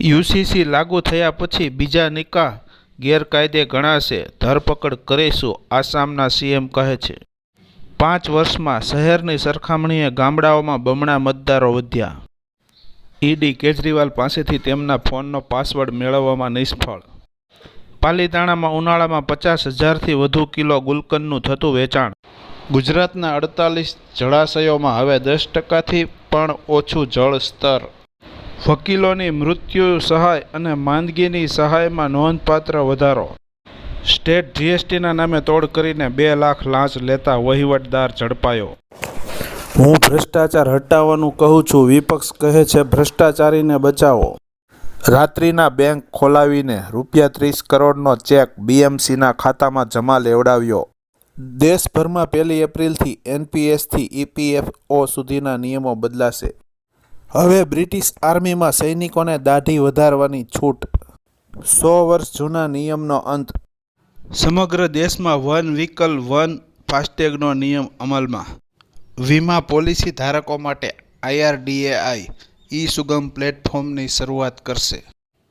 UCC લાગુ થયા પછી બીજા નિકાહ ગેરકાયદે ગણાશે. ધરપકડ કરીશું, આસામના સીએમ કહે છે. પાંચ વર્ષમાં શહેરની સરખામણીએ ગામડાઓમાં બમણા મતદારો વધ્યા. ઈડી કેજરીવાલ પાસેથી તેમના ફોનનો પાસવર્ડ મેળવવામાં નિષ્ફળ. પાલીતાણામાં ઉનાળામાં પચાસ હજારથી વધુ કિલો ગુલકંદનું થતું વેચાણ. ગુજરાતના અડતાલીસ જળાશયોમાં હવે દસ ટકાથી પણ ઓછું જળ સ્તર વકીલોની મૃત્યુ સહાય અને માંદગીની સહાયમાં નોંધપાત્ર વધારો. સ્ટેટ જીએસટીના નામે તોડ કરીને બે લાખ લાંચ લેતા વહીવટદાર ઝડપાયો. હું ભ્રષ્ટાચાર હટાવવાનું કહું છું. વિપક્ષ કહે છે, ભ્રષ્ટાચારીને બચાવો. રાત્રિના બેંક ખોલાવીને રૂપિયા ત્રીસ કરોડનો ચેક બીએમસીના ખાતામાં જમા લેવડાવ્યો. દેશભરમાં પહેલી એપ્રિલથી એનપીએસથી ઈપીએફઓ સુધીના નિયમો બદલાશે. હવે બ્રિટિશ આર્મીમાં સૈનિકોને દાઢી વધારવાની છૂટ. સો વર્ષ જૂના નિયમનો અંત. સમગ્ર દેશમાં વન વ્હીકલ, વન ફાસ્ટેગનો નિયમ અમલમાં. વીમા પોલિસી ધારકો માટે આઈઆરડીએઆઈ ઈ સુગમ પ્લેટફોર્મની શરૂઆત કરશે.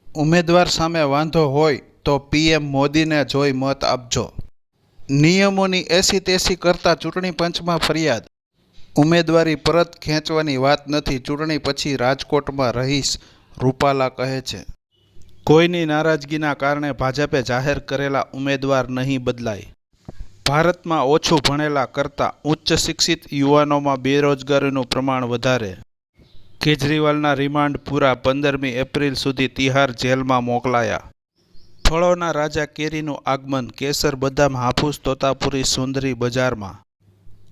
ઉમેદવાર સામે વાંધો હોય તો પીએમ મોદીને જોઈ મત આપજો. નિયમોની એસી તેસી કરતા ચૂંટણી પંચમાં ફરિયાદ. ઉમેદવારી પરત ખેંચવાની વાત નથી, ચૂંટણી પછી રાજકોટમાં રહીશ, રૂપાલા કહે છે. કોઈની નારાજગીના કારણે ભાજપે જાહેર કરેલા ઉમેદવાર નહીં બદલાય. ભારતમાં ઓછું ભણેલા કરતાં ઉચ્ચ શિક્ષિત યુવાનોમાં બેરોજગારીનું પ્રમાણ વધારે. કેજરીવાલના રિમાન્ડ પૂરા પંદરમી એપ્રિલ સુધી તિહાર જેલમાં મોકલાયા. ફળોના રાજા કેરીનું આગમન, કેસર બદામ, હાફૂસ, તોતાપુરી, સુંદરી બજારમાં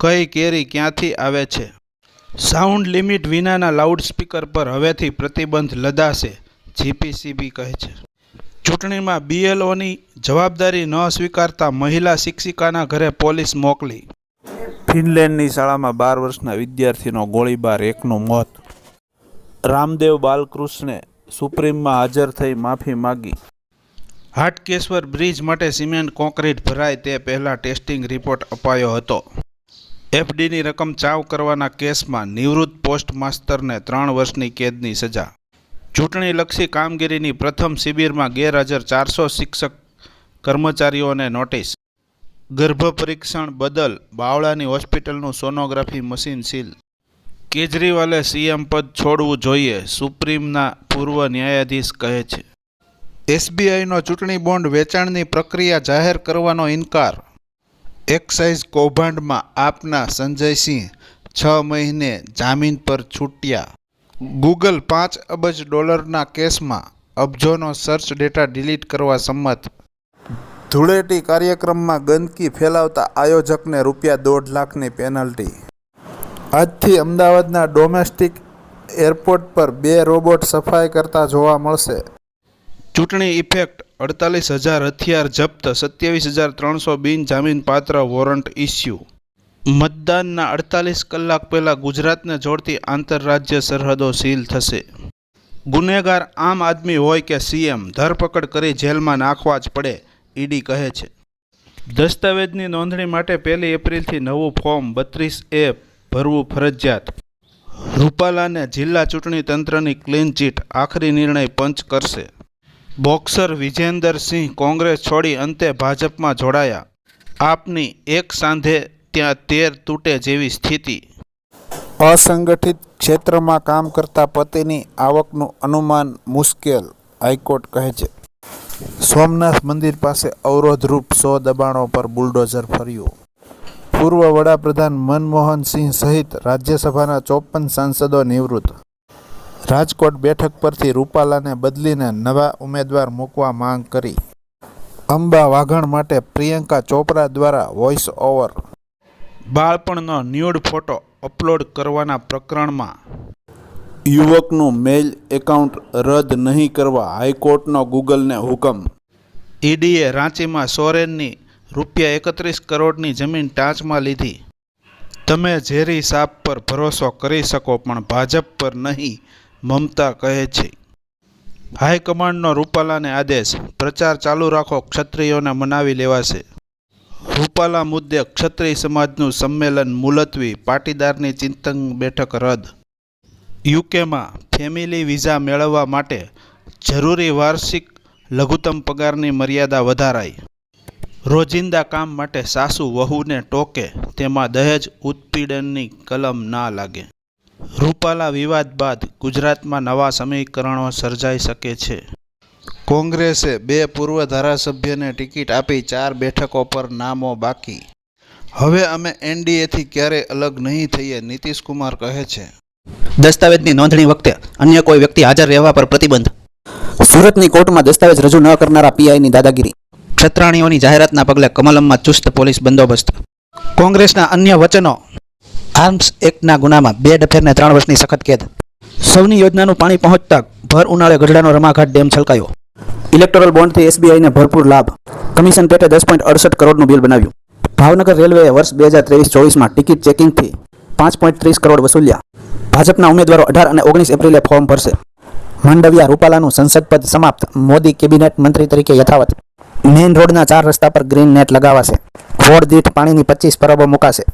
કઈ કેરી ક્યાંથી આવે છે? સાઉન્ડ લિમિટ વિનાના લાઉડસ્પીકર પર હવેથી પ્રતિબંધ લદાશે જીપીસીબી કહે છે. ચૂંટણીમાં બીએલઓની જવાબદારી ન સ્વીકારતા મહિલા શિક્ષિકાના ઘરે પોલીસ મોકલી. ફિનલેન્ડની શાળામાં બાર વર્ષના વિદ્યાર્થીનો ગોળીબાર એકનું મોત. રામદેવ બાલકૃષ્ણે સુપ્રીમમાં હાજર થઈ માફી માગી. હાટકેશ્વર બ્રિજ માટે સિમેન્ટ કોન્ક્રીટ ભરાય તે પહેલાં ટેસ્ટિંગ રિપોર્ટ અપાયો હતો. એફડીની રકમ ચાવ કરવાના કેસમાં નિવૃત્ત પોસ્ટ માસ્તરને ત્રણ વર્ષની કેદની સજા. ચૂંટણીલક્ષી કામગીરીની પ્રથમ શિબિરમાં ગેરહાજર ચારસો શિક્ષક કર્મચારીઓને નોટિસ. ગર્ભ પરીક્ષણ બદલ બાવળાની હોસ્પિટલનું સોનોગ્રાફી મશીન સીલ. કેજરીવાલે સીએમ પદ છોડવું જોઈએ, સુપ્રીમના પૂર્વ ન્યાયાધીશ કહે છે. એસબીઆઈનો ચૂંટણી બોન્ડ વેચાણની પ્રક્રિયા જાહેર કરવાનો ઇનકાર. એક્સાઇઝ કૌભાંડમાં આપના સંજયસિંહ છ મહિને જામીન પર છૂટ્યા. ગૂગલ પાંચ અબજ ડોલરના કેસમાં અબજોનો સર્ચ ડેટા ડિલીટ કરવા સંમત. ધૂળેટી કાર્યક્રમમાં ગંદકી ફેલાવતા આયોજકને રૂપિયા દોઢ લાખની પેનલ્ટી આજથી અમદાવાદના ડોમેસ્ટિક એરપોર્ટ પર બે રોબોટ સફાઈ કરતા જોવા મળશે. ચૂંટણી ઇફેક્ટ, અડતાલીસ હજાર હથિયાર જપ્ત, સત્યાવીસ હજાર ત્રણસો બિનજામીનપાત્ર વોરંટ ઇસ્યુ. મતદાનના અડતાલીસ કલાક પહેલાં ગુજરાતને જોડતી આંતરરાજ્ય સરહદો સીલ થશે. ગુનેગાર આમ આદમી હોય કે સીએમ, ધરપકડ કરી જેલમાં નાખવા જ પડે, ઈડી કહે છે. દસ્તાવેજની નોંધણી માટે પહેલી એપ્રિલથી નવું ફોર્મ બત્રીસ એ ભરવું ફરજિયાત. રૂપાલાને જિલ્લા ચૂંટણી તંત્રની ક્લીન ચીટ, આખરી નિર્ણય પંચ કરશે. બોક્સર વિજેન્દરસિંહ કોંગ્રેસ છોડી અંતે ભાજપમાં જોડાયા. આપની એક સાંધે ત્યાં તેર તૂટે જેવી સ્થિતિ. અસંગઠિત ક્ષેત્રમાં કામ કરતા પતિની આવકનું અનુમાન મુશ્કેલ, હાઈકોર્ટ કહે છે. સોમનાથ મંદિર પાસે અવરોધરૂપ સો દબાણો પર બુલડોઝર ફર્યું. પૂર્વ વડાપ્રધાન મનમોહન સિંહ સહિત રાજ્યસભાના ચોપન સાંસદો નિવૃત્ત. રાજકોટ બેઠક પરથી રૂપાલાને બદલીને નવા ઉમેદવાર મૂકવા માંગ કરી. અંબા વાઘણ માટે પ્રિયંકા ચોપરા દ્વારા વોઇસ ઓવર બાળપણનો ન્યૂડ ફોટો અપલોડ કરવાના પ્રકરણમાં યુવકનું મેઇલ એકાઉન્ટ રદ નહીં કરવા હાઈકોર્ટનો ગૂગલને હુકમ. ઈડીએ રાંચીમાં સોરેનની રૂપિયા એકત્રીસ કરોડની જમીન ટાંચમાં લીધી. તમે ઝેરી સાપ પર ભરોસો કરી શકો પણ ભાજપ પર નહીં. મમતા કહે છે. હાઈકમાન્ડનો રૂપાલાને આદેશ, પ્રચાર ચાલુ રાખો, ક્ષત્રિયોને મનાવી લેવાશે. રૂપાલા મુદ્દે ક્ષત્રિય સમાજનું સંમેલન મુલતવી, પાટીદારની ચિંતન બેઠક રદ. યુકેમાં ફેમિલી વિઝા મેળવવા માટે જરૂરી વાર્ષિક લઘુત્તમ પગારની મર્યાદા વધારાઈ. રોજિંદા કામ માટે સાસુ વહુને ટોકે, તેમાં દહેજ, ઉત્પીડનની કલમ ના લાગે. રૂપાલા વિવાદ બાદ ગુજરાતમાં નવા સમીકરણો સર્જાઈ શકે છે. કોંગ્રેસે બે પૂર્વ ધારાસભ્યને ટિકિટ આપી ચાર બેઠકો પર નામો બાકી. હવે અમે એનડીએથી ક્યારેય અલગ નહીં થઈએ નીતિશ કુમાર કહે છે. દસ્તાવેજની નોંધણી વખતે અન્ય કોઈ વ્યક્તિ હાજર રહેવા પર પ્રતિબંધ. સુરતની કોર્ટમાં દસ્તાવેજ રજૂ ન કરનારા પીઆઈની દાદાગીરી. છત્રાણીઓની જાહેરાતના પગલે કમલમમાં ચુસ્ત પોલીસ બંદોબસ્ત. કોંગ્રેસના અન્ય વચનો આર્મ્સ એક્ટના ગુનામાં બે ડફેરને ત્રણ વર્ષની સખત કેદ. સૌની યોજનાનું પાણી પહોંચતા ભર ઉનાળે ગઢડાનો રમાઘાટ ડેમ છલકાયો. ઇલેક્ટોરલ બોન્ડથી એસબીઆઈને ભરપૂર લાભ. કમિશન પેટે દસ પોઈન્ટ અડસઠ કરોડનું બિલ બનાવ્યું. ભાવનગર રેલવેએ વર્ષ બે હજાર ત્રેવીસ ચોવીસમાં ટિકિટ ચેકિંગથી પાંચ પોઈન્ટ ત્રીસ કરોડ વસૂલ્યા. ભાજપના ઉમેદવારો અઢાર અને ઓગણીસ એપ્રિલે ફોર્મ ભરશે. માંડવિયા રૂપાલાનું સંસદ પદ સમાપ્ત. મોદી કેબિનેટ મંત્રી તરીકે યથાવત. મેઇન રોડના ચાર રસ્તા પર ગ્રીન નેટ લગાવાશે. રોડ દીઠ પાણીની પચીસ પરબો મુકાશે.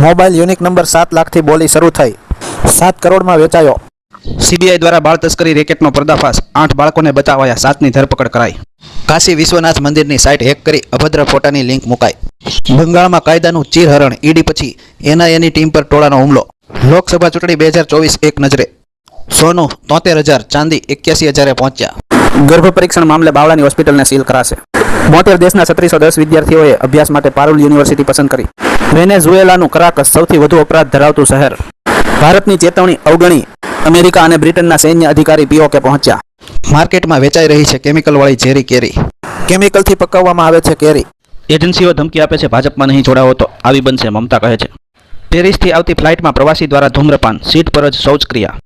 મોબાઈલ યુનિક નંબર સાત લાખથી બોલી શરૂ થઈ. સાત કરોડમાં વેચાયો. સીબીઆઈ દ્વારા બાળ તસ્કરી રેકેટનો પર્દાફાશ. આઠ બાળકોને બચાવાયા. સાતની ધરપકડ કરાઈ. કાશી વિશ્વનાથ મંદિરની સાઇટ હેક કરી અભદ્ર ફોટાની લિંક મુકાઈ. બંગાળમાં કાયદાનું ચીરહરણ. ઈડી પછી એનઆઈએની ટીમ પર ટોળાનો હુમલો. લોકસભા ચૂંટણી બે હજાર ચોવીસ એક નજરે. સોનું તોતેર હજાર ચાંદી એક્યાસી હજારે પહોંચ્યા. ગર્ભ પરીક્ષણ મામલે બાવળાની હોસ્પિટલને સીલ કરાશે. બોતેર દેશના છત્રીસો દસ વિદ્યાર્થીઓએ અભ્યાસ માટે પારુલ યુનિવર્સિટી પસંદ કરી. વેનેઝુએલાનું કરાકસ સૌથી વધુ અપરાધ ધરાવતું શહેર. ભારતની ચેતવણી અવગણી અમેરિકા અને બ્રિટનના સૈન્ય અધિકારી પીઓકે પહોંચ્યા. માર્કેટમાં વેચાઈ રહી છે કેમિકલવાળી ઝેરી કેરી. કેમિકલથી પકવવામાં આવે છે કેરી. એજન્સીઓ ધમકી આપે છે ભાજપમાં નહીં જોડાવો તો આવી બનશે મમતા કહે છે. પેરિસથી આવતી ફ્લાઇટમાં પ્રવાસી દ્વારા ધૂમ્રપાન, સીટ પર જ શૌચક્રિયા.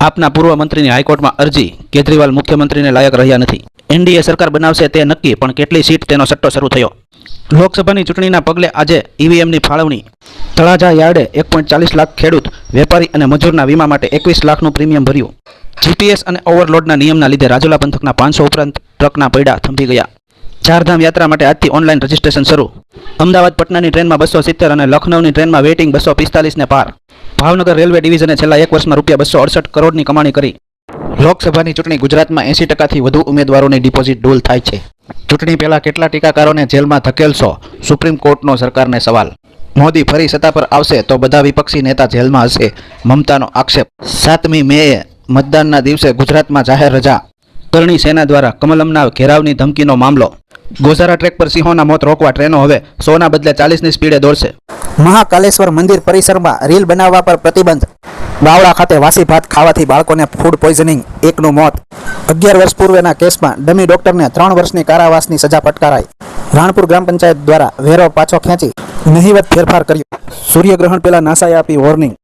આપના પૂર્વ મંત્રીની હાઈકોર્ટમાં અરજી, કેજરીવાલ મુખ્યમંત્રીને લાયક રહ્યા નથી. એનડીએ સરકાર બનાવશે તે નક્કી, પણ કેટલી સીટ તેનો સટ્ટો શરૂ થયો? લોકસભાની ચૂંટણીના પગલે આજે ઈવીએમની ફાળવણી. તળાજા યાર્ડે એક પોઈન્ટ ચાલીસ લાખ ખેડૂત, વેપારી અને મજૂરના વીમા માટે એકવીસ લાખનું પ્રીમિયમ ભર્યું. જીપીએસ અને ઓવરલોડના નિયમના લીધે રાજુલા પંથકના પાંચસો ઉપરાંત ટ્રકના પૈડા થંભી ગયા. ચારધામ યાત્રા માટે આજથી ઓનલાઈન રજીસ્ટ્રેશન શરૂ. અમદાવાદ પટનાની ટ્રેનમાં બસો સિત્તેર અને લખનૌની ટ્રેનમાં વેઇટિંગ બસો પિસ્તાલીસને પાર. ભાવનગર રેલવે ડિવિઝને છેલ્લા એક વર્ષમાં રૂપિયા બસો અડસઠ કરોડની કમાણી કરી. લોકસભાની ચૂંટણી ગુજરાતમાં એંસી ટકાથી વધુ ઉમેદવારોની ડિપોઝિટ ડૂલ થાય છે. ચૂંટણી પહેલા કેટલા ટીકાકારોને જેલમાં ધકેલશો? સુપ્રીમ કોર્ટનો સરકારને સવાલ. મોદી ફરી સત્તા પર આવશે તો બધા વિપક્ષી નેતા જેલમાં હશે, મમતાનો આક્ષેપ. સાતમી મેએ મતદાનના દિવસે ગુજરાતમાં જાહેર રજા. કરણી સેના દ્વારા કમલમના ઘેરાવની ધમકીનો મામલો. ગોઝારા ટ્રેક પર સિંહોના મોત રોકવા ટ્રેનો હવે, સોના બદલે ચાલીસની સ્પીડે દોડશે. મહાકાલેશ્વર મંદિર પરિસરમાં રીલ બનાવવા પર પ્રતિબંધ. બાવળા ખાતે વાસી ભાત ખાવાથી બાળકોને ફૂડ પોઈઝનિંગ એકનું મોત. અગિયાર વર્ષ પૂર્વેના કેસમાં ડમી ડોક્ટરને ત્રણ વર્ષની કારાવાસની સજા ફટકારાઈ. રાણપુર ગ્રામ પંચાયત દ્વારા વેરો પાછો ખેંચી નહિવત ફેરફાર કર્યો. સૂર્યગ્રહણ પહેલા નાસાએ આપી વોર્નિંગ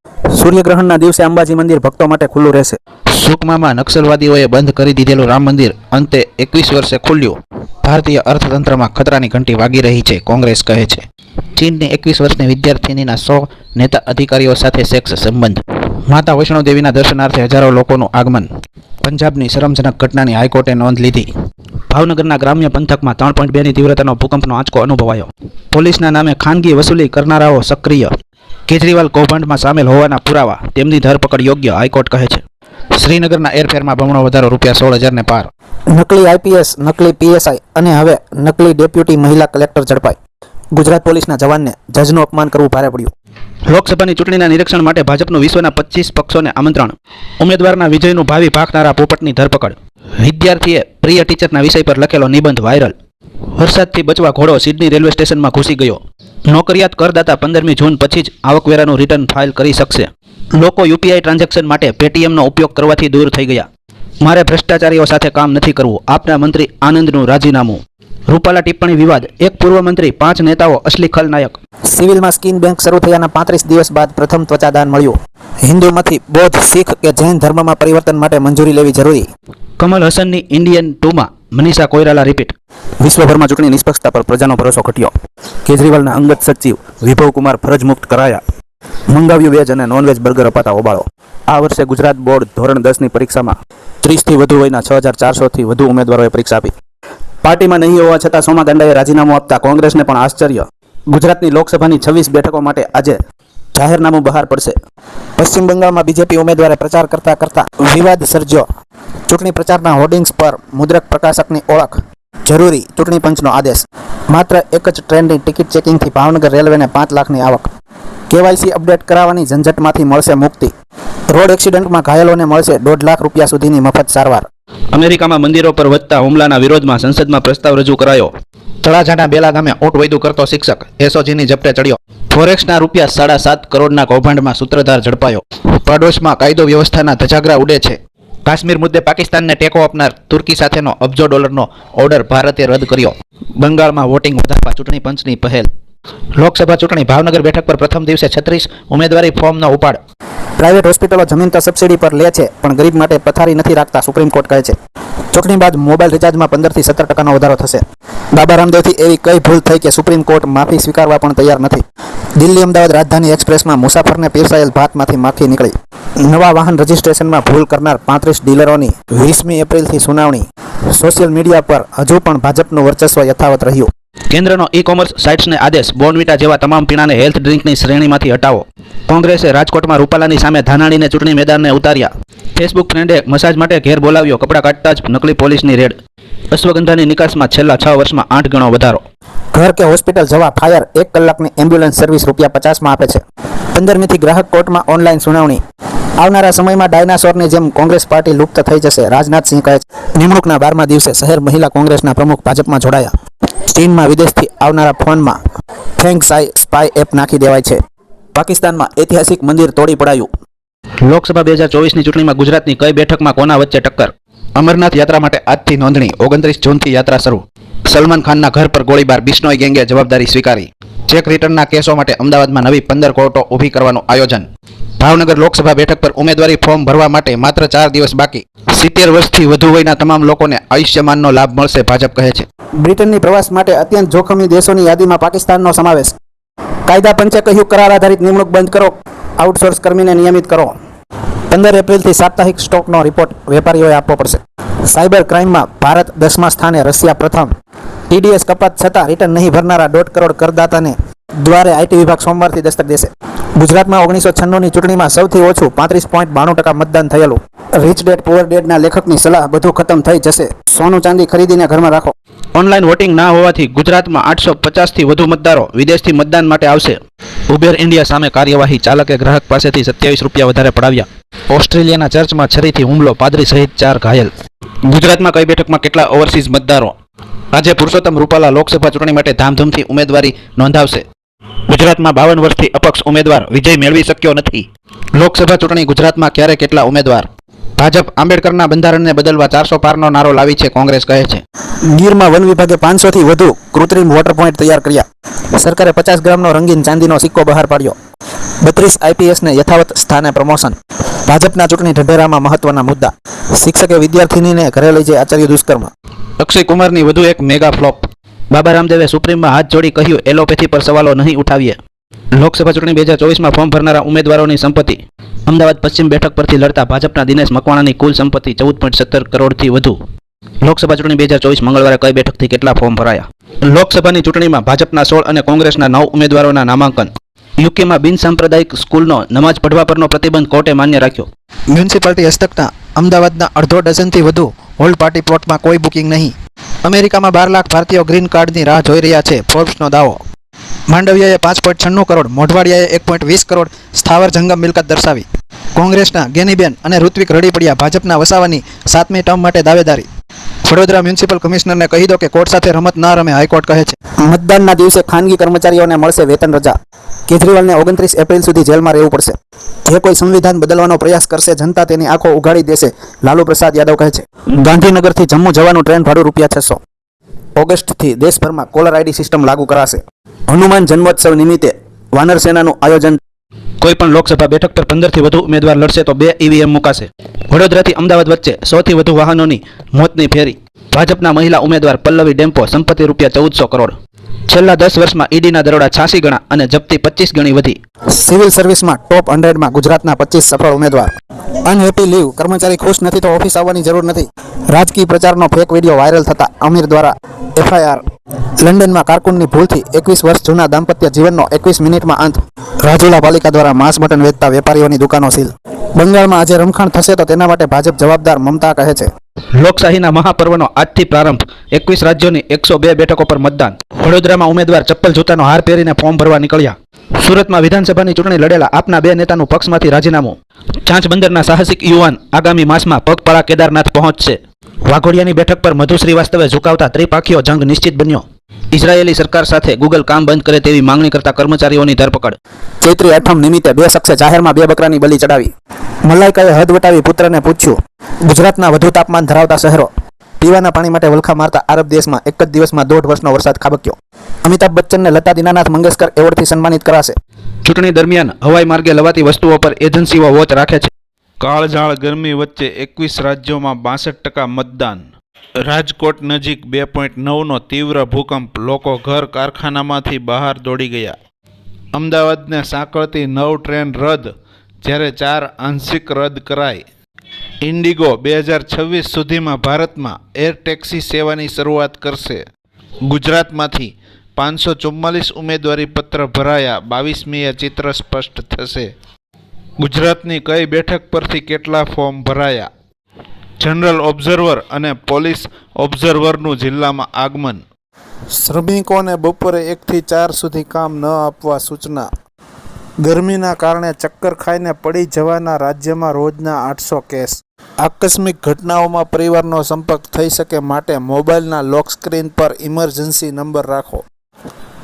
સૂર્યગ્રહણના દિવસે અંબાજી મંદિર ભક્તો માટે ખુલ્લું રહેશે. સુકમામાં નક્સલવાદીઓએ બંધ કરી દીધેલું રામ મંદિર અંતે એકવીસ વર્ષે ખુલ્યું. ભારતીય અર્થતંત્રમાં ખતરાની ઘંટી વાગી રહી છે, કોંગ્રેસ કહે છે. ચીનની એકવીસ વર્ષની વિદ્યાર્થીનીના સો નેતા અધિકારીઓ સાથે સેક્સ સંબંધ. માતા વૈષ્ણોદેવીના દર્શનાર્થે હજારો લોકોનું આગમન. પંજાબની શરમજનક ઘટનાની હાઈકોર્ટે નોંધ લીધી. ભાવનગરના ગ્રામ્ય પંથકમાં ત્રણ પોઈન્ટ બેની તીવ્રતાનો ભૂકંપનો આંચકો અનુભવાયો. પોલીસના નામે ખાનગી વસૂલી કરનારાઓ સક્રિય. કેજરીવાલ કૌભાંડમાં સામેલ હોવાના પુરાવા તેમની ધરપકડ યોગ્ય હાઈકોર્ટ કહે છે. શ્રીનગરના એરફેરમાં બમણો વધારો રૂપિયા સોળ હજારને પાર. નકલી આઈપીએસ નકલી પીએસઆઈ અને હવે નકલી ડેપ્યુટી મહિલા કલેક્ટર ઝડપાઈ. ગુજરાત પોલીસના જવાનને જજનું અપમાન કરવું ભારે પડ્યું. લોકસભાની ચૂંટણીના નિરીક્ષણ માટે ભાજપનું વિશ્વના પચીસ પક્ષોને આમંત્રણ. ઉમેદવારના વિજયનું ભાવિ ભાખનારા પોપટની ધરપકડ. વિદ્યાર્થીએ પ્રિય ટીચરના વિષય પર લખેલો નિબંધ વાયરલ. વરસાદથી બચવા ઘોડો સિડની રેલવે સ્ટેશનમાં ઘૂસી ગયો. નોકરિયાત કરદાતા પંદરમી જૂન પછી જ આવકવેરાનું રિટર્ન ફાઇલ કરી શકશે. લોકો યુપીઆઈ ટ્રાન્ઝેક્શન માટે પેટીએમનો ઉપયોગ કરવાથી દૂર થઈ ગયા. મારે ભ્રષ્ટાચારીઓ સાથે કામ નથી કરવું. આપના મંત્રી આનંદનું રાજીનામું. રૂપાલા ટિપ્પણી વિવાદ. એક પૂર્વ મંત્રી પાંચ નેતાઓ અસલી ખલનાયક સિવિલમાં સ્કીન બેંક શરૂ થયાના પાંત્રીસ દિવસ બાદ પ્રથમ ત્વચાદાન મળ્યું. હિન્દુમાંથી બૌદ્ધ શીખ કે જૈન ધર્મમાં પરિવર્તન માટે મંજૂરી લેવી જરૂરી. કમલ હસનની ઇન્ડિયન ટુમાં મનીષા કોઈરાલા રિપીટ વિશ્વભરમાં ચૂંટણી નિષ્પક્ષતા પર પ્રજાનો ભરોસો ઘટ્યો. કેજરીવાલના અંગત સચિવ વિભવ કુમાર ફરજ મુક્ત કરાયા. મંગાવ્યું વેજ અને નોનવેજ બર્ગર અપાતા ઓબાળો આ વર્ષે ગુજરાત બોર્ડ ધોરણ દસની પરીક્ષામાં ત્રીસથી વધુ વયના છ હજાર ચારસોથી વધુ ઉમેદવારોએ પરીક્ષા આપી. પાર્ટીમાં નહીં હોવા છતાં સોમા ગાંડાએ રાજીનામું આપતા કોંગ્રેસને પણ આશ્ચર્ય. ગુજરાતની લોકસભાની છવ્વીસ બેઠકો માટે આજે જાહેરનામું બહાર પડશે. પશ્ચિમ બંગાળમાં બીજેપી ઉમેદવારે પ્રચાર કરતા કરતા વિવાદ સર્જ્યો. ચૂંટણી પ્રચારના હોર્ડિંગ્સ પર મુદ્રક પ્રકાશકની ઓળખ. જરૂરી ચૂંટણી પંચનો આદેશ. માત્ર એક જ ટ્રેનની ટિકિટ ચેકિંગથી ભાવનગર રેલવેને પાંચ લાખની આવક. કેવાયસી અપડેટ કરાવવાની ઝંઝટમાંથી મળશે મુક્તિ. રોડ એક્સિડન્ટમાં ઘાયલોને મળશે દોઢ લાખ રૂપિયા સુધીની મફત સારવાર. અમેરિકામાં મંદિરો પર વધતા હુમલાના વિરોધમાં સંસદમાં પ્રસ્તાવ રજૂ કરાયો. તળાજાના બેલા ગામે ઓટ વૈદુ કરતો શિક્ષક, એસઓજીની ઝપટે ચડ્યો. ફોરેક્સના રૂપિયા સાડા સાત કરોડના કૌભાંડમાં સૂત્રધાર ઝડપાયો. પડોશમાં કાયદો વ્યવસ્થાના ધજાગરા ઉડે છે. કાશ્મીર મુદ્દે પાકિસ્તાનને ટેકો આપનાર તુર્કી સાથેનો અબજો ડોલરનો ઓર્ડર ભારતે રદ કર્યો. બંગાળમાં વોટિંગ વધારવા ચૂંટણી પંચની પહેલ. લોકસભા ચૂંટણી ભાવનગર બેઠક પર પ્રથમ દિવસે છત્રીસ ઉમેદવારી ફોર્મનો ઉપાડ. પ્રાઇવેટ હોસ્પિટલો જમીન તો સબસિડી પર લે છે, પણ ગરીબ માટે પથારી નથી રાખતા, સુપ્રીમ કોર્ટ કહે છે. ચૂંટણી બાદ મોબાઈલ રિચાર્જમાં પંદરથી સત્તર ટકાનો વધારો થશે. બાબા રામદેવથી એવી કઈ ભૂલ થઈ કે સુપ્રીમ કોર્ટ માફી સ્વીકારવા પણ તૈયાર નથી. દિલ્હી અમદાવાદ રાજધાની એક્સપ્રેસમાં મુસાફરને પીરસાયેલ ભાતમાંથી માખી નીકળી. નવા વાહન રજિસ્ટ્રેશનમાં ભૂલ કરનાર પાંત્રીસ ડીલરોની વીસમી એપ્રિલથી સુનાવણી. સોશિયલ મીડિયા પર હજુ પણ ભાજપનું વર્ચસ્વ યથાવત રહ્યું. કેન્દ્રનો ઈ કોમર્સ સાઇટ્સને આદેશ બોર્નવિટા જેવા તમામ પીણાને હેલ્થ ડ્રિંકની શ્રેણીમાંથી હટાવો. કોંગ્રેસે રાજકોટમાં રૂપાલાની સામે ધાનાણીને ચૂંટણી મેદાનને ઉતાર્યા. ફેસબુક ફ્રેન્ડે મસાજ માટે ઘેર બોલાવ્યો, કપડાં કાઢતા જ નકલી પોલીસની રેડ. અશ્વગંધાની નિકાસમાં છેલ્લા છ વર્ષમાં આઠ ગણો વધારો. ઘર કે હોસ્પિટલ જવા ફાયર એક કલાકની એમ્બ્યુલન્સ સર્વિસ રૂપિયા પચાસમાં આપે છે. પંદરમીથી ગ્રાહક કોર્ટમાં ઓનલાઈન સુનાવણી. આવનારા સમયમાં ડાયનાસોરની જેમ કોંગ્રેસ પાર્ટી લુપ્ત થઈ જશે, રાજનાથસિંહ કહે છે. નિમણૂકના બારમા દિવસે શહેર મહિલા કોંગ્રેસના પ્રમુખ ભાજપમાં જોડાયા. ચીનમાં વિદેશથી આવનારા ફોનમાં સાય સ્પાય એપ નાખી દેવાય છે. પાકિસ્તાનમાં ઐતિહાસિક મંદિર તોડી પડાયું. લોકસભા બે હજાર ચોવીસની ચૂંટણીમાં ગુજરાતની કઈ બેઠકમાં કોના વચ્ચે ટક્કર? અમરનાથ યાત્રા માટે આજથી નોંધણી, ઓગણત્રીસ જૂનથી યાત્રા શરૂ. સલમાન ખાનના ઘર પર ગોળીબાર, બિશ્નોઈ ગેંગે જવાબદારી સ્વીકારી. ચેક રિટર્નના કેસો માટે અમદાવાદમાં નવી પંદર કોર્ટો ઊભી કરવાનું આયોજન. ભાવનગર લોકસભા બેઠક પર ઉમેદવારી ફોર્મ ભરવા માટે માત્ર ચાર દિવસ બાકી. સિત્તેર વર્ષથી વધુ વયના તમામ લોકોને આયુષ્યમાનનો લાભ મળશે ભાજપ કહે છે. બ્રિટનની પ્રવાસ માટે અત્યંત જોખમી દેશોની યાદીમાં પાકિસ્તાનનો સમાવેશ. કાયદા પંચે કહ્યું, કરાર આધારિત નિમણૂક બંધ કરો, આઉટસોર્સ કર્મીને નિયમિત કરો. પંદર એપ્રિલથી સાપ્તાહિક સ્ટોકનો રિપોર્ટ વેપારીઓએ આપવો પડશે. સાયબર ક્રાઇમમાં ભારત દસમા સ્થાને રશિયા પ્રથમ. ટીડીએસ કપાત છતાં રિટર્ન નહીં ભરનારા દોઢ કરોડ કરદાતાને દ્વારે આઈટી વિભાગ સોમવારથી દસ્તક દેશે. ગુજરાતમાં ઓગણીસો છન્નુંની ચૂંટણીમાં સૌથી ઓછું પાંત્રીસ પોઈન્ટ બાણું ટકા મતદાન થયેલું. રીચ ડેડ પુઅર ડેડના લેખકની સલાહ બધું ખતમ થઈ જશે. સોનું ચાંદી ખરીદીને ઘરમાં રાખો. ઓનલાઈન વોટિંગ ના હોવાથી ગુજરાતમાં આઠસો પચાસથી વધુ મતદારો વિદેશથી મતદાન માટે આવશે. ઉબેર ઇન્ડિયા સામે કાર્યવાહી ચાલકે ગ્રાહક પાસેથી સત્યાવીસ રૂપિયા વધારે પડાવ્યા. ઓસ્ટ્રેલિયાના ચર્ચમાં છરીથી હુમલો, પાદરી સહિત ચાર ઘાયલ. ગુજરાતમાં કઈ બેઠકમાં કેટલા ઓવરસીઝ મતદારો? આજે પુરુષોત્તમ રૂપાલા લોકસભા ચૂંટણી માટે ધામધૂમથી ઉમેદવારી નોંધાવશે. ગુજરાતમાં બાવન વર્ષથી અપક્ષ ઉમેદવાર વિજય મેળવી શક્યો નથી. લોકસભા ચૂંટણી ગુજરાતમાં ક્યારે કેટલા ઉમેદવાર? ભાજપ આંબેડકરના બંધારણને બદલવા ચારસો પારનો નારો લાવી છે કોંગ્રેસ કહે છે. ગીરમાં વન વિભાગે પાંચસોથી વધુ કૃત્રિમ વોટર પોઈન્ટ તૈયાર કર્યા. સરકારે પચાસ ગ્રામનો રંગીન ચાંદીનો સિક્કો બહાર પાડ્યો. બત્રીસ આઈપીએસને યથાવત સ્થાને પ્રમોશન. ભાજપના ચૂંટણી ઢઢેરામાં મહત્વના મુદ્દા. શિક્ષકે વિદ્યાર્થીનીને ઘરે લઈ જઈ આચાર્ય દુષ્કર્મ. અક્ષય કુમારની વધુ એક મેગા ફ્લોપ. બાબા રામદેવે સુપ્રીમમાં હાથ જોડી કહ્યું, એલોપેથી પર સવાલો નહીં ઉઠાવીએ. લોકસભા ચૂંટણી બે હજાર ચોવીસમાં ફોર્મ ભરનારા ઉમેદવારોની સંપત્તિ. અમદાવાદ પશ્ચિમ બેઠક પરથી લડતા ભાજપના દિનેશ મકવાણાની કુલ સંપત્તિ ચૌદ પોઈન્ટ સત્તર કરોડથી વધુ. લોકસભા ચૂંટણી બે હજાર ચોવીસ મંગળવારે કઈ બેઠકથી કેટલા ફોર્મ ભરાયા? લોકસભાની ચૂંટણીમાં ભાજપના સોળ અને કોંગ્રેસના નવ ઉમેદવારોના નામાંકન. યુકેમાં બિનસાંપ્રદાયિક સ્કૂલનો નમાજ પઢવા પરનો પ્રતિબંધ કોર્ટે માન્ય રાખ્યો. મ્યુનિસિપાલિટી હસ્તકના અમદાવાદના અડધો ડઝનથી વધુ હોલ્ડ પાર્ટી પ્લોટમાં કોઈ બુકિંગ નહીં. અમેરિકામાં બાર લાખ ભારતીયો ગ્રીન કાર્ડની રાહ જોઈ રહ્યા છે ફોર્બ્સનો દાવો. માંડવિયાએ પાંચ પોઈન્ટ છન્નું કરોડ, મોઢવાડિયાએ એક પોઈન્ટ વીસ કરોડ સ્થાવર જંગમ મિલકત દર્શાવી. કોંગ્રેસના ગેનીબેન અને ઋત્વિક રડી પડ્યા ભાજપના વસાવાની સાતમી ટર્મ માટે દાવેદારી. વડોદરા મ્યુનિસિપલ કમિશનરને કહી દો કે કોર્ટ સાથે રમત ના રમે હાઈકોર્ટ કહે છે. મતદાનના દિવસે ખાનગી કર્મચારીઓને મળશે વેતન રજા. કેજરીવાલને ઓગણત્રીસ એપ્રિલ સુધી જેલમાં રહેવું પડશે. જે કોઈ સંવિધાન બદલવાનો પ્રયાસ કરશે જનતા તેની આંખો ઉઘાડી દેશે લાલુ પ્રસાદ યાદવ કહે છે. ગાંધીનગરથી જમ્મુ જવાનું ટ્રેન ભાડું રૂપિયા છસો. ઓગસ્ટથી દેશભરમાં કોલર આઈડી સિસ્ટમ લાગુ કરાશે. હનુમાન જન્મોત્સવ નિમિત્તે વાનર સેનાનું આયોજન કોઈ પણ લોકસભા બેઠક પર પંદરથી વધુ ઉમેદવાર લડશે તો બે ઈવીએમ મુકાશે. વડોદરાથી અમદાવાદ વચ્ચે સૌથી વધુ વાહનોની મોતની ફેરી. ભાજપના મહિલા ઉમેદવાર પલ્લવી ડેમ્પો સંપત્તિ રૂપિયા ચૌદસો કરોડ. છેલ્લા દસ વર્ષમાં ઈડીના દરોડા છ્યાસી ગણા અને જપ્તી પચીસ ગણી વધી. સિવિલ સર્વિસમાં ટોપ હંડ્રેડમાં ગુજરાતના પચીસ સફળ ઉમેદવાર. અનહેપી લીવ કર્મચારી ખુશ નથી તો ઓફિસ આવવાની જરૂર નથી. રાજકીય પ્રચારનો ફેક વીડિયો વાયરલ થતા અમીર દ્વારા એફઆઈઆર. લંડનમાં કારકુનની ભૂલથી એકવીસ વર્ષ જૂના દાંપત્ય જીવનનો એકવીસ મિનિટમાં અંત. રાજુલા પાલિકા દ્વારા માંસ મટન વેચતા વેપારીઓની દુકાનો સીલ. બંગાળમાં આજે રમખાણ થશે તો તેના માટે ભાજપ જવાબદાર મમતા કહે છે. લોકશાહીના મહાપર્વનો આજથી પ્રારંભ. એકવીસ રાજ્યોની એકસો બે બેઠકો પર મતદાન. વડોદરામાં ઉમેદવાર ચપ્પલ જૂતાનો હાર પહેરીને ફોર્મ ભરવા નીકળ્યા. સુરતમાં વિધાનસભાની ચૂંટણી લડેલા આપના બે નેતાનું પક્ષમાંથી રાજીનામું. ચાંચ બંદરના સાહસિક યુવાન આગામી માસમાં પગપાળા કેદારનાથ પહોંચશે. વાઘોડિયાની બેઠક પર મધુ શ્રીવાસ્તવે ઝુકાવતા ત્રિપાખીઓ જંગ નિશ્ચિત બન્યો. ઇઝરાયેલી સરકાર સાથે ગૂગલ કામ બંધ કરે તેવી માંગણી કરતા કર્મચારીઓની ધરપકડ. ચૈત્રી આઠમ નિમિત્તે બે શખ્સે જાહેરમાં બે બકરાની બલી ચડાવી. મલાઈકાએ હદ વટાવી પુત્રને પૂછ્યું, ગુજરાતના વધુ તાપમાન ધરાવતા શહેરો પીવાના પાણી માટે વલખા મારતા આરબ દેશમાં એક જ દિવસમાં દોઢ વર્ષનો વરસાદ ખાબક્યો. અમિતાભ બચ્ચનને લતા દીનાનાથ મંગેશકર એવોર્ડથી સન્માનિત કરાશે. ચૂંટણી દરમિયાન હવાઈ માર્ગે લવાતી વસ્તુઓ પર એજન્સીઓ વોચ રાખે છે. કાળઝાળ ગરમી વચ્ચે એકવીસ રાજ્યોમાં બાસઠ ટકા મતદાન. રાજકોટ નજીક બે પોઈન્ટ નવનો તીવ્ર ભૂકંપ. લોકો ઘર કારખાનામાંથી બહાર દોડી ગયા. અમદાવાદને સાંકળતી નવ ટ્રેન રદ. જ્યારે ચાર આંશિક રદ કરાઈ. ઇન્ડિગો બે હજાર છવ્વીસ સુધીમાં ભારતમાં એર ટેક્સી સેવાની શરૂઆત કરશે. ગુજરાતમાંથી પાંચસો ચુમ્માલીસ ઉમેદવારી પત્ર ભરાયા બાવીસમીએ ચિત્ર સ્પષ્ટ થશે. ગુજરાતની કઈ બેઠક પરથી કેટલા ફોર્મ ભરાયા? જનરલ ઓબ્ઝર્વર અને પોલીસ ઓબ્ઝર્વરનું જિલ્લામાં આગમન. શ્રમિકોને બપોરે એકથી ચાર સુધી કામ ન આપવા સૂચના. ગરમીના કારણે ચક્કર ખાઈને પડી જવાના રાજ્યમાં રોજના આઠસો કેસ. આકસ્મિક ઘટનાઓમાં પરિવારનો સંપર્ક થઈ શકે માટે મોબાઈલના લોક સ્ક્રીન પર ઇમરજન્સી નંબર રાખો.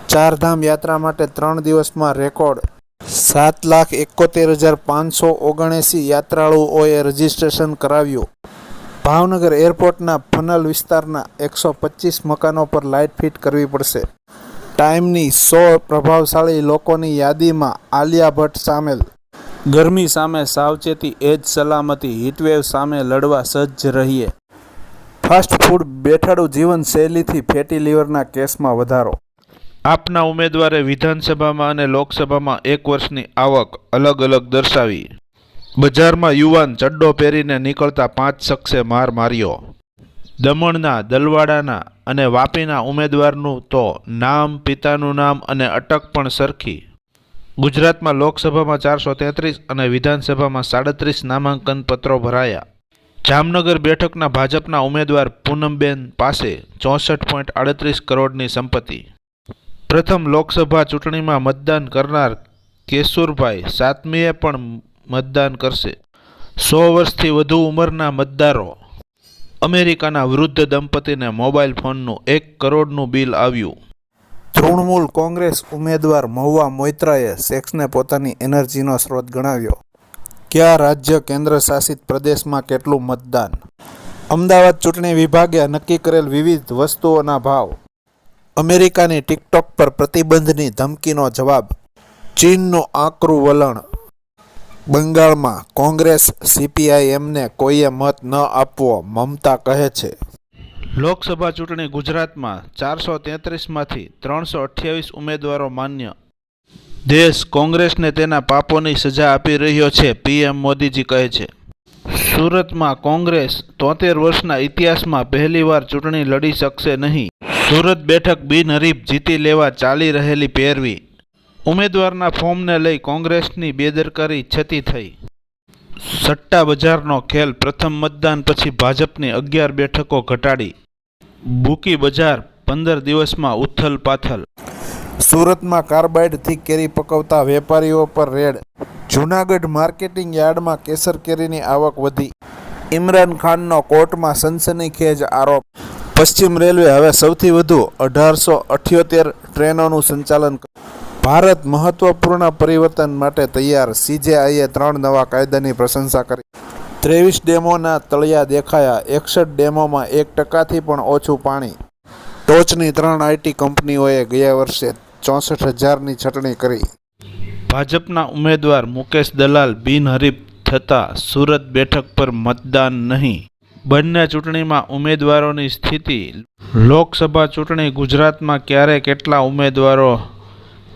ચારધામ યાત્રા માટે ત્રણ દિવસમાં રેકોર્ડ. સાત લાખ એકોતેર હજાર પાંચસો ઓગણએંસી યાત્રાળુઓએ રજીસ્ટ્રેશન કરાવ્યું. ભાવનગર એરપોર્ટના ફનલ વિસ્તારના એકસો પચીસ મકાનો પર લાઇટ ફિટ કરવી પડશે. ટાઈમની સો પ્રભાવશાળી લોકોની યાદીમાં આલિયા ભટ્ટ સામેલ. ગરમી સામે સાવચેતી એ જ સલામતી. હીટવેવ સામે લડવા સજ્જ રહીએ. ફાસ્ટ ફૂડ બેઠાડું જીવનશૈલીથી ફેટી લીવરના કેસમાં વધારો. આપના ઉમેદવારે વિધાનસભામાં અને લોકસભામાં એક વર્ષની આવક અલગ અલગ દર્શાવી. બજારમાં યુવાન ચડ્ડો પહેરીને નીકળતા પાંચ શખ્સે માર માર્યો. દમણના, દલવાડાના અને વાપીના ઉમેદવારનું તો નામ, પિતાનું નામ અને અટક પણ સરખી. ગુજરાતમાં લોકસભામાં ચારસો તેત્રીસ અને વિધાનસભામાં સાડત્રીસ નામાંકન પત્રો ભરાયા. જામનગર બેઠકના ભાજપના ઉમેદવાર પૂનમબેન પાસે ચોસઠ પોઈન્ટ આડત્રીસ કરોડની સંપત્તિ. પ્રથમ લોકસભા ચૂંટણીમાં મતદાન કરનાર કેશુરભાઈ સાતમીએ પણ મતદાન કરશે. સો વર્ષથી વધુ ઉંમરના મતદારો. અમેરિકાના વૃદ્ધ દંપતીને મોબાઈલ ફોનનું એક કરોડનું બિલ આવ્યું. તૃણમૂલ કોંગ્રેસ ઉમેદવાર મહુવા મોઇત્રાએ સેક્સને પોતાની એનર્જીનો સ્ત્રોત ગણાવ્યો. કયા રાજ્ય કેન્દ્ર શાસિત પ્રદેશમાં કેટલું મતદાન? અમદાવાદ ચૂંટણી વિભાગે નક્કી કરેલ વિવિધ વસ્તુઓના ભાવ. અમેરિકાની ટિકટોક પર પ્રતિબંધની ધમકીનો જવાબ. ચીનનું આકરું વલણ. બંગાળમાં કોંગ્રેસ સીપીઆઈએમને કોઈએ મત ન આપવો, મમતા કહે છે. લોકસભા ચૂંટણી ગુજરાતમાં ચારસો તેત્રીસમાંથી ત્રણસો અઠ્યાવીસ ઉમેદવારો માન્ય. દેશ કોંગ્રેસને તેના પાપોની સજા આપી રહ્યો છે, પીએમ મોદીજી કહે છે. સુરતમાં કોંગ્રેસ તોતેર વર્ષના ઇતિહાસમાં પહેલીવાર ચૂંટણી લડી શકશે નહીં. સુરત બેઠક બિનહરીફ જીતી લેવા ચાલી રહેલી પેરવી. ઉમેદવારના ફોર્મને લઈ કોંગ્રેસની બેદરકારી છતી થઈ. સટ્ટા બજારનો ખેલ પ્રથમ મતદાન પછી ભાજપની અગિયાર બેઠકો ઘટાડી. બુકી બજાર પંદર દિવસમાં ઉથલ પાથલ. સુરતમાં કાર્બાઇડથી કેરી પકવતા વેપારીઓ પર રેડ. જૂનાગઢ માર્કેટિંગ યાર્ડમાં કેસર કેરીની આવક વધી. ઇમરાન ખાનનો કોર્ટમાં સનસનીખેજ આરોપ. પશ્ચિમ રેલવે હવે સૌથી વધુ અઢારસો અઠ્યોતેર ટ્રેનોનું સંચાલન ભારત મહત્વપૂર્ણ પરિવર્તન માટે તૈયાર. સીજેઆઈએ ત્રણ નવા કાયદાની પ્રશંસા કરી. ત્રેવીસ ડેમોના તળિયા દેખાયા. એકસઠ ડેમોમાં એક ટકાથી પણ ઓછું પાણી. ટોચની ત્રણ આઈટી કંપનીઓએ ગયા વર્ષે ચોસઠ હજારની છટણી કરી. ભાજપના ઉમેદવાર મુકેશ દલાલ બિનહરીફ થતા સુરત બેઠક પર મતદાન નહીં. બંને ચૂંટણીમાં ઉમેદવારોની સ્થિતિ લોકસભા ચૂંટણી ગુજરાતમાં ક્યારે કેટલા ઉમેદવારો?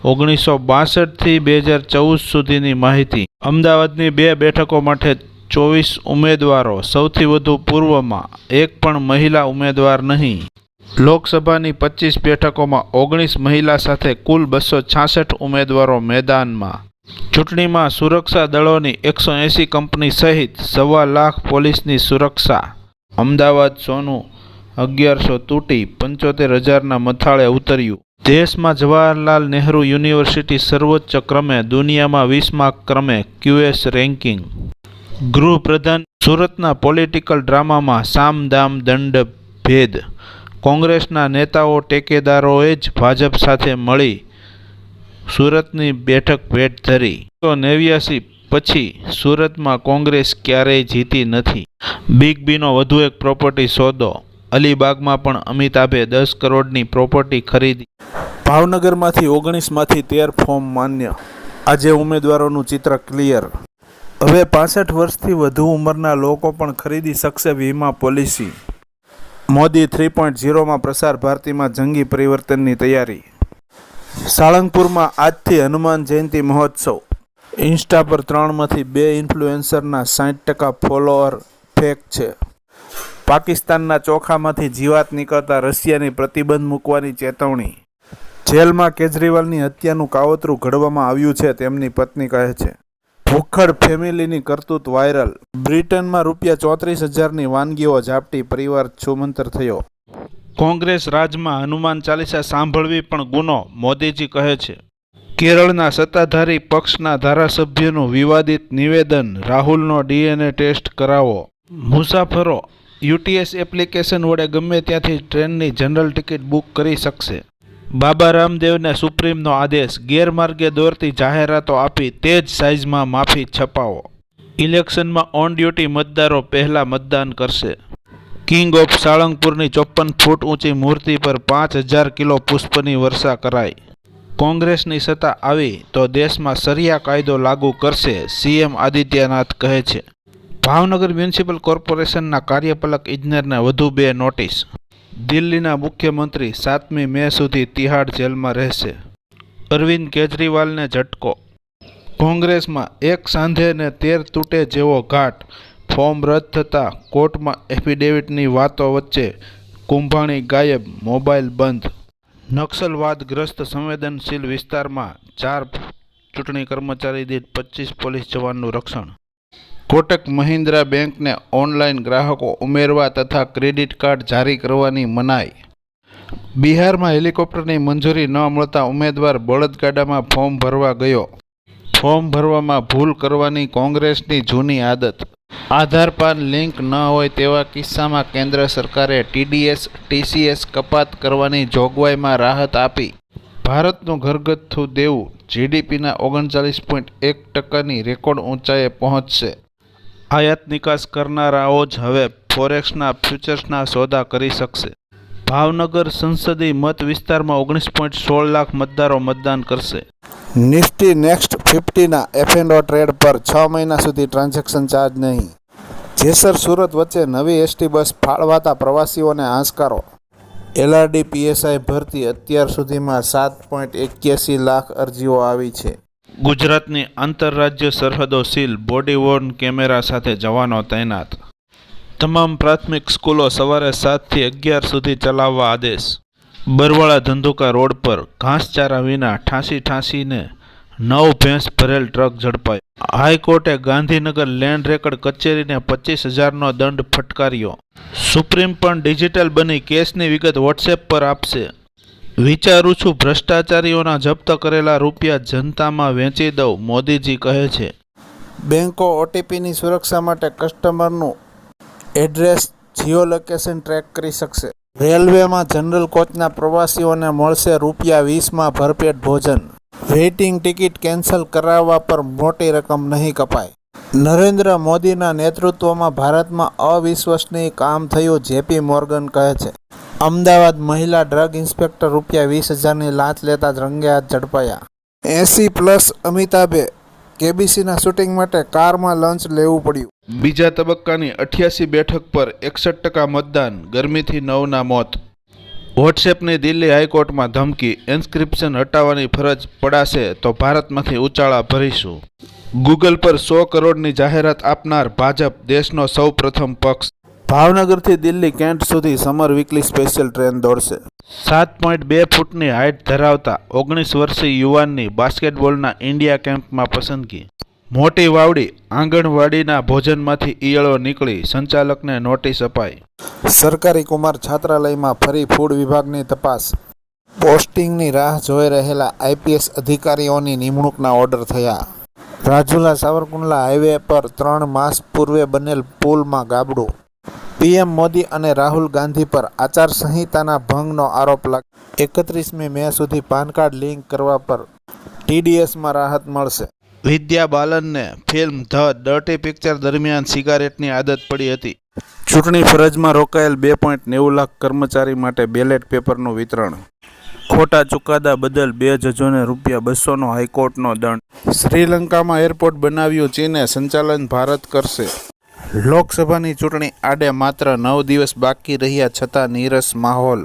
ઓગણીસો બાસઠથી બે હજાર ચૌદ સુધીની માહિતી. અમદાવાદની બે બેઠકો માટે ચોવીસ ઉમેદવારો, સૌથી વધુ પૂર્વમાં એક પણ મહિલા ઉમેદવાર નહીં. લોકસભાની પચીસ બેઠકોમાં ઓગણીસ મહિલા સાથે કુલ બસો છાસઠ ઉમેદવારો મેદાનમાં. ચૂંટણીમાં સુરક્ષા દળોની એકસો એંસી કંપની સહિત સવા લાખ પોલીસની સુરક્ષા. અમદાવાદ સોનું અગિયારસો તૂટી પંચોતેર હજારના મથાળે ઉતર્યું. દેશમાં જવાહરલાલ નહેરુ યુનિવર્સિટી સર્વોચ્ચ ક્રમે, દુનિયામાં વીસમા ક્રમે ક્યુએસ રેન્કિંગ ગૃહપ્રધાન સુરતના પોલિટિકલ ડ્રામામાં સામદામ દંડ ભેદ. કોંગ્રેસના નેતાઓ ટેકેદારોએ જ ભાજપ સાથે મળી સુરતની બેઠક ભેટ ધરી. તો નેવ્યાસી પછી સુરતમાં કોંગ્રેસ ક્યારેય જીતી નથી. બિગ બીનો વધુ એક પ્રોપર્ટી સોદો અલીબાગમાં પણ અમિતાભે દસ કરોડની પ્રોપર્ટી ખરીદી. ભાવનગરમાંથી ઓગણીસમાંથી તેર ફોર્મ માન્ય. આજે ઉમેદવારોનું ચિત્ર ક્લિયર. હવે પાસઠ વર્ષથી વધુ ઉંમરના લોકો પણ ખરીદી શકશે વીમા પોલિસી. મોદી થ્રી પોઈન્ટ ઝીરોમાં પ્રસાર ભારતીમાં જંગી પરિવર્તનની તૈયારી. સાળંગપુરમાં આજથી હનુમાન જયંતિ મહોત્સવ. ઇન્સ્ટા પર ત્રણમાંથી બે ઇન્ફ્લુએન્સરના સાઠ ટકા ફોલોઅર ફેક છે. પાકિસ્તાનના ચોખામાંથી જીવાત નીકળતા રશિયાની પ્રતિબંધ મૂકવાની ચેતવણી. જેલમાં કેજરીવાલની હત્યાનું કાવતરું ઘડવામાં આવ્યું છે, તેમની પત્ની કહે છે. ભૂખડ ફેમિલીની કરતૂત વાયરલ. બ્રિટનમાં રૂપિયા ચોત્રીસ હજારની વાનગીઓ ઝાપટી, પરિવાર છુમંતર થયો. કોંગ્રેસ રાજમાં હનુમાન ચાલીસા સાંભળવી પણ ગુનો, મોદીજી કહે છે. કેરળના સત્તાધારી પક્ષના ધારાસભ્યનું વિવાદિત નિવેદન, રાહુલનો ડીએનએ ટેસ્ટ કરાવો. મુસાફરો યુટીએસ એપ્લિકેશન વડે ગમે ત્યાંથી ટ્રેનની જનરલ ટિકિટ બુક કરી શકશે. બાબા રામદેવને સુપ્રીમનો આદેશ ગેરમાર્ગે દોરતી જાહેરાતો આપી તે જ સાઇઝમાં માફી છપાવો. ઇલેક્શનમાં ઓન ડ્યુટી મતદારો પહેલાં મતદાન કરશે. કિંગ ઓફ સાળંગપુરની ચોપ્પન ફૂટ ઊંચી મૂર્તિ પર પાંચ હજાર કિલો પુષ્પની વર્ષા કરાઈ. કોંગ્રેસની સત્તા આવી તો દેશમાં સરિયા કાયદો લાગુ કરશે, સીએમ આદિત્યનાથ કહે છે. ભાવનગર મ્યુનિસિપલ કોર્પોરેશનના કાર્યપાલક ઇજનેરને વધુ બે નોટિસ દિલ્હીના મુખ્યમંત્રી સાતમી મે સુધી તિહાડ જેલમાં રહેશે. અરવિંદ કેજરીવાલને ઝટકો. કોંગ્રેસમાં એક સાંધે ને તેર તૂટે જેવો ઘાટ. ફોર્મ રદ થતાં કોર્ટમાં એફિડેવિટની વાતો વચ્ચે કુંભાણી ગાયબ, મોબાઈલ બંધ. નક્સલવાદગ્રસ્ત સંવેદનશીલ વિસ્તારમાં ચાર ચૂંટણી કર્મચારી દીઠ પચીસ પોલીસ જવાનનું રક્ષણ. કોટક મહિન્દ્રા બેંકને ઓનલાઈન ગ્રાહકો ઉમેરવા તથા ક્રેડિટ કાર્ડ જારી કરવાની મનાઈ. બિહારમાં હેલિકોપ્ટરની મંજૂરી ન મળતા ઉમેદવાર બળદગાડામાં ફોર્મ ભરવા ગયો. ફોર્મ ભરવામાં ભૂલ કરવાની કોંગ્રેસની જૂની આદત. આધાર પાન લિંક ન હોય તેવા કિસ્સામાં કેન્દ્ર સરકારે ટીડીએસ, ટીસીએસ કપાત કરવાની જોગવાઈમાં રાહત આપી. ભારતનું ઘરગથ્થુ દેવું જીડીપીના ઓગણચાલીસ પોઈન્ટ એક ટકાની રેકોર્ડ ઊંચાઈએ પહોંચશે. આયાત નિકાસ કરનારાઓ જ હવે ફોરેક્સના ફ્યુચર્સના સોદા કરી શકશે. ભાવનગર સંસદીય મત વિસ્તારમાં ઓગણીસ પોઈન્ટ સોળ લાખ મતદારો મતદાન કરશે. નિફ્ટી નેક્સ્ટ ફિફ્ટીના એફએનડો ટ્રેડ પર છ મહિના સુધી ટ્રાન્ઝેક્શન ચાર્જ નહીં. જેસર સુરત વચ્ચે નવી એસટી બસ ફાળવાતા પ્રવાસીઓને આંસકારો એલઆરડી પીએસઆઈ ભરતી અત્યાર સુધીમાં સાત પોઈન્ટ એક્યાસી લાખ અરજીઓ આવી છે. ગુજરાતની આંતરરાજ્ય સરહદો સીલ બોડી વોર્ન કેમેરા સાથે જવાનો તૈનાત. તમામ પ્રાથમિક સ્કૂલો સવારે સાતથી અગિયાર સુધી ચલાવવા આદેશ. બરવાળા ધંધુકા રોડ પર ઘાસચારા વિના ઠાંસી ઠાંસીને નવ ભેંસ ભરેલ ટ્રક ઝડપાયો. હાઈકોર્ટે ગાંધીનગર લેન્ડ રેકર્ડ કચેરીને પચીસ હજારનો દંડ ફટકાર્યો. સુપ્રીમ પણ ડિજિટલ બની કેસની વિગત વોટ્સએપ પર આપશે. વિચારું છું ભ્રષ્ટાચારીઓના જપ્ત કરેલા રૂપિયા જનતામાં વેચી દઉં, મોદીજી કહે છે. બેન્કો ઓટીપીની સુરક્ષા માટે કસ્ટમરનું એડ્રેસ જીઓ લોકેશન ટ્રેક કરી શકશે. રેલવેમાં જનરલ કોચના પ્રવાસીઓને મળશે રૂપિયા વીસમાં ભરપેટ ભોજન. વેઇટિંગ ટિકિટ કેન્સલ કરાવવા પર મોટી રકમ નહીં કપાય. નરેન્દ્ર મોદીના નેતૃત્વમાં ભારતમાં અવિશ્વસનીય કામ થયું, જેપી મોર્ગન કહે છે. અમદાવાદ મહિલા ડ્રગ ઇન્સ્પેક્ટર રૂપિયા વીસ હજારની લાંચ લેતા જ રંગે હાથ ઝડપાયા. એસી પ્લસ અમિતાભે કેબીસીના શૂટિંગ માટે કારમાં લંચ લેવું પડ્યું. બીજા તબક્કાની અઠ્યાસી બેઠક પર એકસઠ ટકા મતદાન, ગરમીથી નવના મોત. વોટ્સએપની દિલ્હી હાઈકોર્ટમાં ધમકી એન્સ્ક્રિપ્શન હટાવવાની ફરજ પડાશે તો ભારતમાંથી ઉચાળા ભરીશું. ગૂગલ પર સો કરોડની જાહેરાત આપનાર ભાજપ દેશનો સૌ પ્રથમ પક્ષ. ભાવનગરથી દિલ્હી કેન્ટ સુધી સમર વીકલી સ્પેશિયલ ટ્રેન દોડશે. સાત પોઈન્ટ બે ફૂટની હાઇટ ધરાવતા ઓગણીસ વર્ષીય યુવાનની બાસ્કેટબોલના ઇન્ડિયા કેમ્પમાં પસંદગી. મોટી વાવડી, આંગણવાડીના ભોજનમાંથી ઈયળો નીકળી સંચાલકને નોટિસ અપાઈ. સરકારી કુમાર છાત્રાલયમાં ફરી ફૂડ વિભાગની તપાસ. પોસ્ટિંગની રાહ જોઈ રહેલા આઈપીએસ અધિકારીઓની નિમણૂકના ઓર્ડર થયા. રાજુલા સાવરકુંડલા હાઈવે પર ત્રણ માસ પૂર્વે બનેલ પુલમાં ગાબડું પીએમ મોદી અને રાહુલ ગાંધી પર આચારસંહિતાના ભંગનો આરોપ લાગ એકત્રીસમી મે સુધી પાન કાર્ડ લિંક કરવા પર ટીડીએસમાં રાહત મળશે. વિદ્યા બાલનને ફિલ્મ ધ ડર્ટી પિક્ચર દરમિયાન સિગારેટની આદત પડી હતી. ચૂંટણી ફરજમાં રોકાયેલ બે પોઈન્ટ નેવું લાખ કર્મચારી માટે બેલેટ પેપરનું વિતરણ. ખોટા ચુકાદા બદલ બે જજોને રૂપિયા બસોનો હાઈકોર્ટનો દંડ. શ્રીલંકામાં એરપોર્ટ બનાવ્યું ચીને સંચાલન ભારત કરશે. લોકસભાની ચૂંટણી આડે માત્ર નવ દિવસ બાકી રહ્યા છતાં નીરસ માહોલ.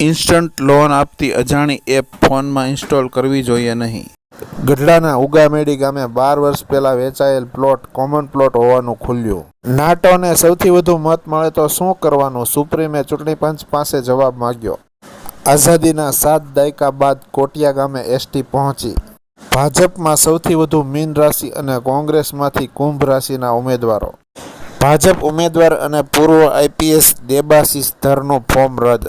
ઇન્સ્ટન્ટ લોન આપતી અજાણી એપ ફોનમાં ઇન્સ્ટોલ કરવી જોઈએ નહીં. ગઢડાના ઉગામેડી ગામે બાર વર્ષ પહેલા વેચાયેલ પ્લોટ કોમન પ્લોટ હોવાનું ખુલ્યું. નાટોને સૌથી વધુ મત મળે તો શું કરવાનું? સુપ્રીમે ચૂંટણી પંચ પાસે જવાબ માંગ્યો. આઝાદીના સાત દાયકા બાદ કોટિયા ગામે એસટી પહોંચી. ભાજપમાં સૌથી વધુ મીન રાશિ અને કોંગ્રેસમાંથી કુંભ રાશિના ઉમેદવારો. ભાજપ ઉમેદવાર અને પૂર્વ આઈપીએસ દેબાશીષ ધરનું ફોર્મ રદ.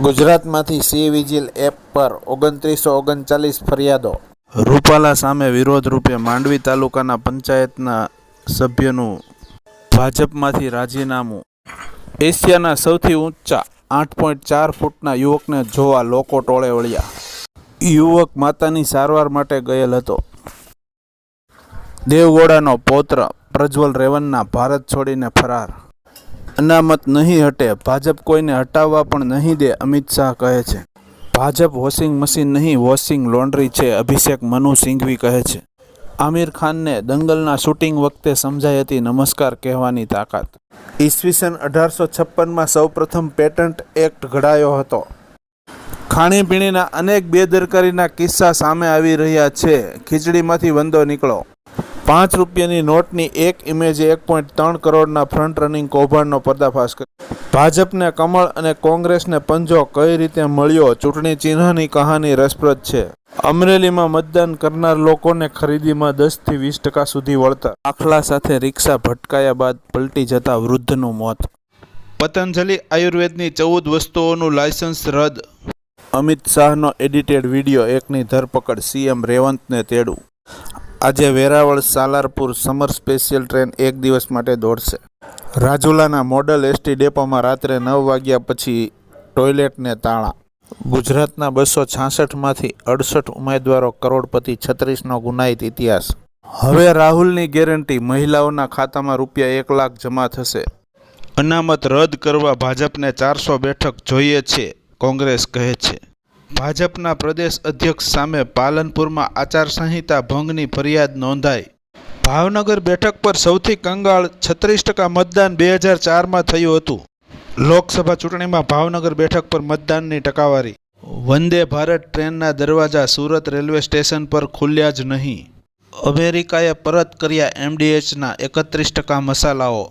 ગુજરાતમાંથી સી વિજિલ એપ પર ઓગણત્રીસો ઓગણચાલીસ ફરિયાદો. રૂપાલા સામે વિરોધ રૂપે માંડવી તાલુકાના પંચાયતના સભ્યનું ભાજપમાંથી રાજીનામું. એશિયાના સૌથી ઊંચા આઠ પોઈન્ટ ચાર ફૂટના યુવકને જોવા લોકો ટોળે વળ્યા. યુવક માતાની સારવાર માટે ગયેલ હતો. દેવગોડાનો પૌત્ર પ્રજ્વલ રેવન્ના ભારત છોડીને ફરાર. અનામત નહીં હટે, ભાજપ કોઈને હટાવવા પણ નહીં દે, અમિત શાહ કહે છે. ભાજપ વોશિંગ મશીન નહીં, વોશિંગ લોન્ડ્રી છે, અભિષેક મનુ સિંઘવી કહે છે. આમિર ખાનને દંગલના શૂટિંગ વખતે સમજાઈ હતી નમસ્કાર કહેવાની તાકાત. ઈસવીસન અઢારસો છપ્પનમાં સૌપ્રથમ પેટન્ટ એક્ટ ઘડાયો હતો. ખાણીપીણીના અનેક બેદરકારીના કિસ્સા સામે આવી રહ્યા છે. ખીચડીમાંથી વંદો નીકળો. પાંચ રૂપિયાની નોટની એક ઇમેજે એક પોઈન્ટ ત્રણ કરોડના ફ્રન્ટ રનિંગ કૌભાંડનો પર્દાફાશ કર્યો. ભાજપને કમળ અને કોંગ્રેસને પંજો કઈ રીતે મળ્યો? ચૂંટણી ચિહ્નની કહાની રસપ્રદ છે. અમરેલીમાં મતદાન કરનાર લોકોને ખરીદીમાં દસથી વીસ ટકા સુધી વળતા આખલા સાથે રિક્ષા ભટકાયા બાદ પલટી જતા વૃદ્ધનું મોત. પતંજલિ આયુર્વેદની ચૌદ વસ્તુઓનું લાયસન્સ રદ. અમિત શાહનો એડિટેડ વીડિયો એકની ધરપકડ સીએમ રેવંતને તેડું આજે Veraval Salarpur summer special train એક દિવસ માટે દોડશે. રાજુલાના મોડલ એસટી ડેપોમાં રાત્રે નવ વાગ્યા પછી ટોયલેટને તાળા. ગુજરાતના બસો છાસઠમાંથી અડસઠ ઉમેદવારો કરોડપતિ છત્રીસનો ગુનાહિત ઇતિહાસ. હવે રાહુલની ગેરંટી, મહિલાઓના ખાતામાં રૂપિયા એક લાખ જમા થશે. અનામત રદ કરવા ભાજપને ચારસો બેઠક જોઈએ છે, કોંગ્રેસ કહે છે. ભાજપના પ્રદેશ અધ્યક્ષ સામે પાલનપુરમાં આચારસંહિતા ભંગની ફરિયાદ નોંધાઈ. ભાવનગર બેઠક પર સૌથી કંગાળ છત્રીસ ટકા મતદાન બે હજાર ચારમાં થયું હતું. લોકસભા ચૂંટણીમાં ભાવનગર બેઠક પર મતદાનની ટકાવારી. વંદે ભારત ટ્રેનના દરવાજા સુરત રેલવે સ્ટેશન પર ખુલ્યા જ નહીં. અમેરિકાએ પરત કર્યા એમડીએચના એકત્રીસ ટકા મસાલાઓ.